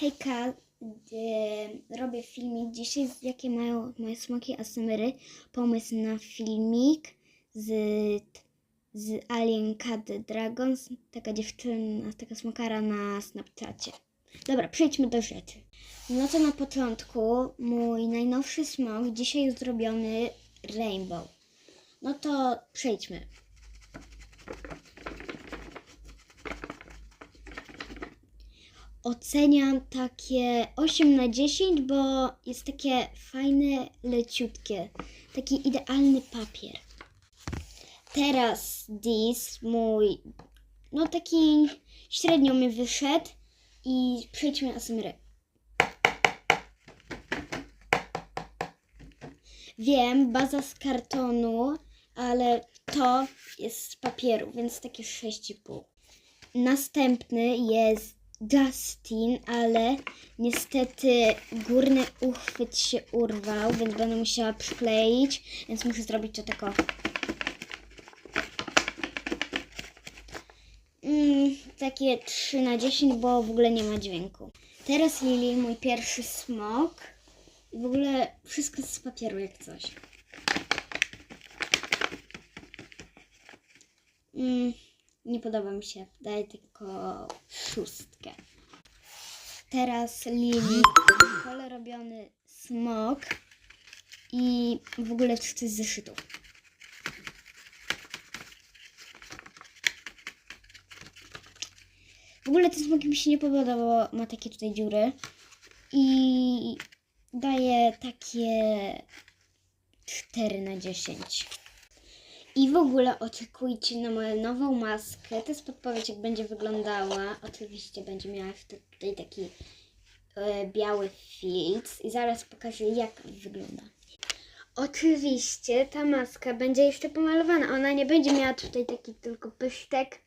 Hejka, robię filmik dzisiaj, jakie mają moje smoki asymery. Pomysł na filmik z, z Alien Cat Dragons, taka dziewczyna, taka smokara na Snapchacie. Dobra, przejdźmy do rzeczy. No to na początku mój najnowszy smok dzisiaj zrobiony Rainbow. No to przejdźmy. Oceniam takie 8 na 10, bo jest takie fajne, leciutkie. Taki idealny papier. Teraz dis mój, no taki średnio mi wyszedł i przejdźmy na Asmyrę. Wiem, baza z kartonu, ale to jest z papieru, więc takie 6,5. Następny jest Justin, ale niestety górny uchwyt się urwał, więc będę musiała przykleić, więc muszę zrobić to tako. Mm, takie 3 na 10, bo w ogóle nie ma dźwięku. Teraz Lili, mój pierwszy smok. I w ogóle wszystko z papieru jak coś. Mm, nie podoba mi się. Daję tylko szóstkę. Teraz Lili. Robiony smok. I w ogóle coś z zeszytów. W ogóle ten smok mi się nie podoba, bo ma takie tutaj dziury. I daje takie 4 na 10. I w ogóle oczekujcie na moją nową maskę. To jest podpowiedź, jak będzie wyglądała. Oczywiście będzie miała tutaj taki e, biały filtr. I zaraz pokażę, jak wygląda. Oczywiście ta maska będzie jeszcze pomalowana. Ona nie będzie miała tutaj taki tylko pysztek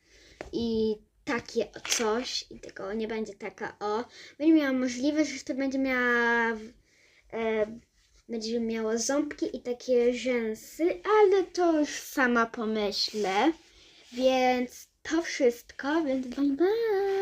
i takie coś. I tylko nie będzie taka o. Będzie miała możliwość, że to będzie miała e, będzie miała ząbki i takie rzęsy, ale to już sama pomyślę. Więc to wszystko, więc bye bye.